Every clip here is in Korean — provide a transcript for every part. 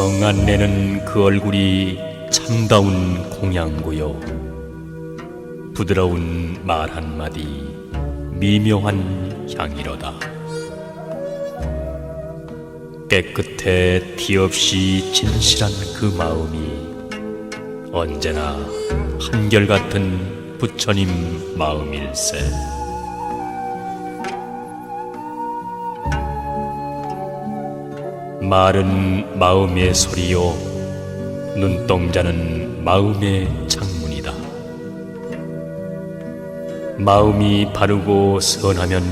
성 안 내는 그 얼굴이 참다운 공양고요. 부드러운 말 한마디 미묘한 향이로다. 깨끗해 티 없이 진실한 그 마음이 언제나 한결같은 부처님 마음일세 말은 마음의 소리요 눈동자는 마음의 창문이다. 마음이 바르고 선하면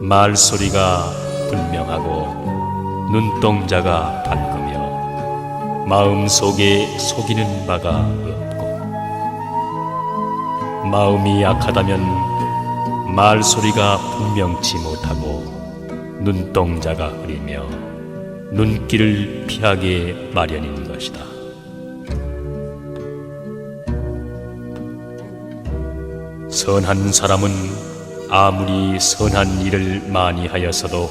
말소리가 분명하고 눈동자가 밝으며 마음 속에 속이는 바가 없고 마음이 약하다면 말소리가 분명치 못하고 눈동자가 흐리며 눈길을 피하게 마련인 것이다. 선한 사람은 아무리 선한 일을 많이 하였어도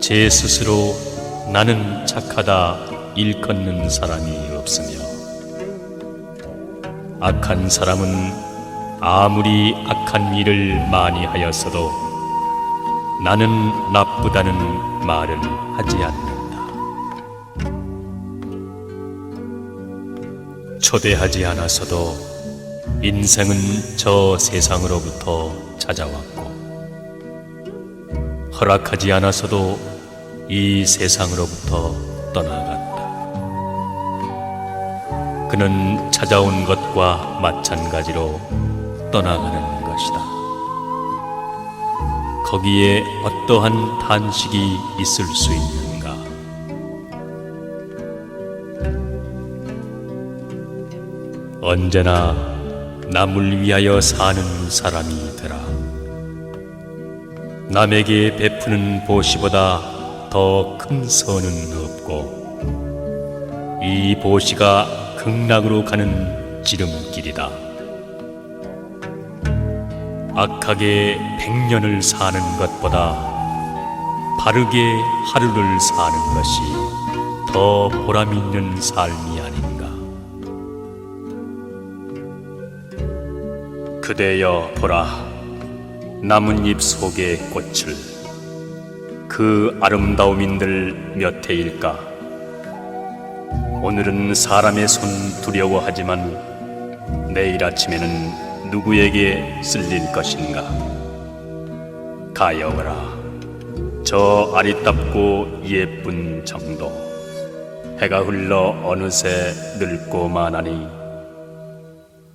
제 스스로 나는 착하다 일컫는 사람이 없으며 악한 사람은 아무리 악한 일을 많이 하였어도 나는 나쁘다는 말을 하지 않는다. 초대하지 않아서도 인생은 저 세상으로부터 찾아왔고, 허락하지 않아서도 이 세상으로부터 떠나갔다. 그는 찾아온 것과 마찬가지로 떠나가는 것이다. 거기에 어떠한 탄식이 있을 수 있는가? 언제나 남을 위하여 사는 사람이더라. 남에게 베푸는 보시보다 더 큰 선은 없고, 이 보시가 극락으로 가는 지름길이다. 악하게 백년을 사는 것보다 바르게 하루를 사는 것이 더 보람 있는 삶이 아닌가. 그대여 보라, 나뭇잎 속의 꽃을 그 아름다움인들 몇 해일까? 오늘은 사람의 손 두려워하지만 내일 아침에는 누구에게 쓸릴 것인가? 가여워라, 저 아리답고 예쁜 정도. 해가 흘러 어느새 늙고 마나니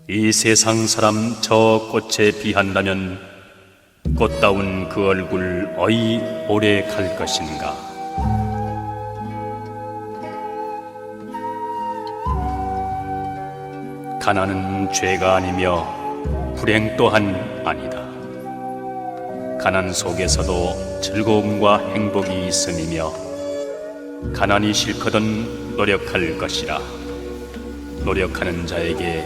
이 세상 사람 저 꽃에 비한다면 꽃다운 그 얼굴 어이 오래 갈 것인가? 가난은 죄가 아니며 불행 또한 아니다. 가난 속에서도 즐거움과 행복이 있음이며 가난이 싫거든 노력할 것이라. 노력하는 자에게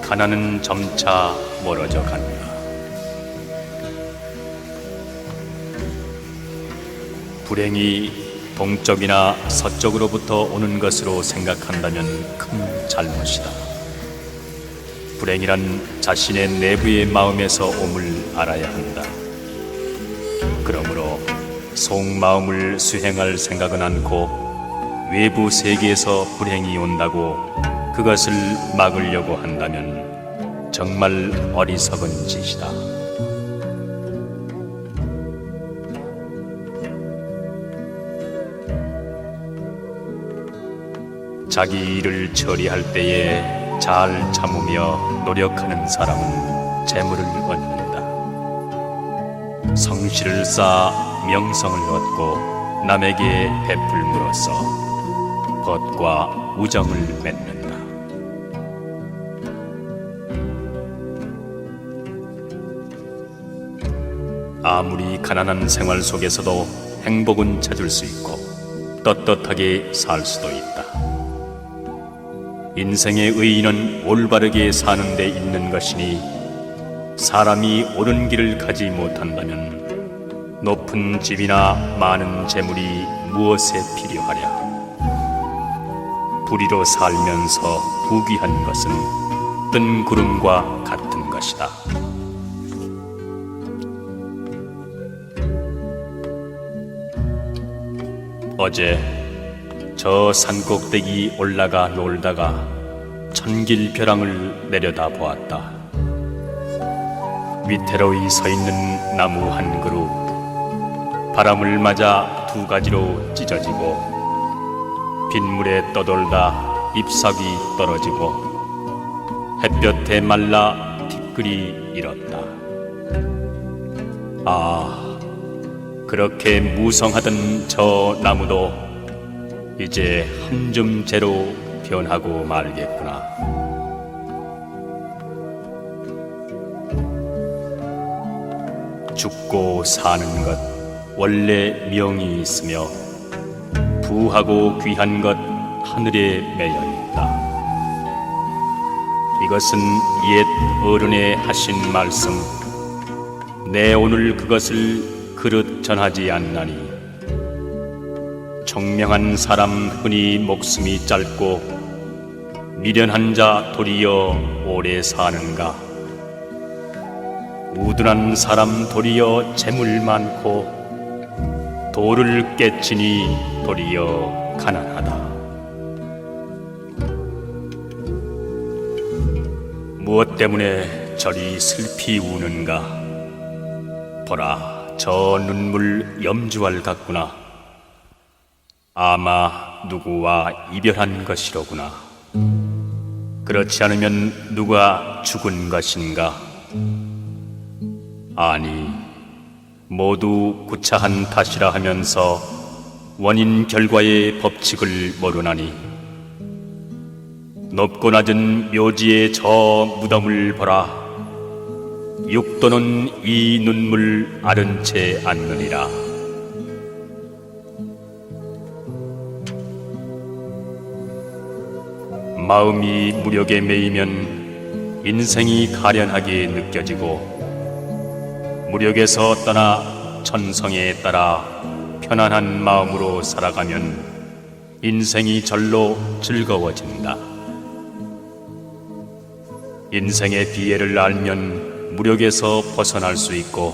가난은 점차 멀어져 간다. 불행이 동쪽이나 서쪽으로부터 오는 것으로 생각한다면 큰 잘못이다. 불행이란 자신의 내부의 마음에서 옴을 알아야 한다. 그러므로 속마음을 수행할 생각은 않고 외부 세계에서 불행이 온다고 그것을 막으려고 한다면 정말 어리석은 짓이다. 자기 일을 처리할 때에 잘 참으며 노력하는 사람은 재물을 얻는다. 성실을 쌓아 명성을 얻고 남에게 베풀므로써 벗과 우정을 맺는다. 아무리 가난한 생활 속에서도 행복은 찾을 수 있고 떳떳하게 살 수도 있다. 인생의 의의는 올바르게 사는 데 있는 것이니 사람이 옳은 길을 가지 못한다면 높은 집이나 많은 재물이 무엇에 필요하랴. 불의로 살면서 부귀한 것은 뜬 구름과 같은 것이다. 어제 저 산꼭대기 올라가 놀다가 천길 벼랑을 내려다 보았다. 위태로이 서 있는 나무 한 그루, 바람을 맞아 두 가지로 찢어지고, 빗물에 떠돌다 잎사귀 떨어지고, 햇볕에 말라 티끌이 일었다. 아, 그렇게 무성하던 저 나무도 이제 한줌 재로 변하고 말겠구나. 죽고 사는 것 원래 명이 있으며 부하고 귀한 것 하늘에 매여 있다. 이것은 옛 어른의 하신 말씀. 내 오늘 그것을 그릇 전하지 않나니 청명한 사람 흔히 목숨이 짧고 미련한 자 도리어 오래 사는가? 우둔한 사람 도리어 재물 많고 도를 깨치니 도리어 가난하다. 무엇 때문에 저리 슬피 우는가? 보라 저 눈물 염주알 같구나 아마 누구와 이별한 것이로구나. 그렇지 않으면 누가 죽은 것인가? 아니 모두 구차한 탓이라 하면서 원인 결과의 법칙을 모르나니. 높고 낮은 묘지의 저 무덤을 보라. 육도는 이 눈물 아른 채 않느니라. 마음이 무력에 매이면 인생이 가련하게 느껴지고 무력에서 떠나 천성에 따라 편안한 마음으로 살아가면 인생이 절로 즐거워진다. 인생의 비애를 알면 무력에서 벗어날 수 있고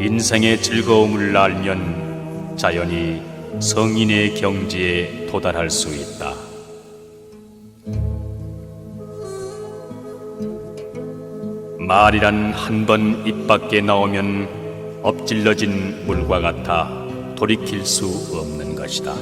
인생의 즐거움을 알면 자연히 성인의 경지에 도달할 수 있다. 말이란 한 번 입 밖에 나오면 엎질러진 물과 같아 돌이킬 수 없는 것이다.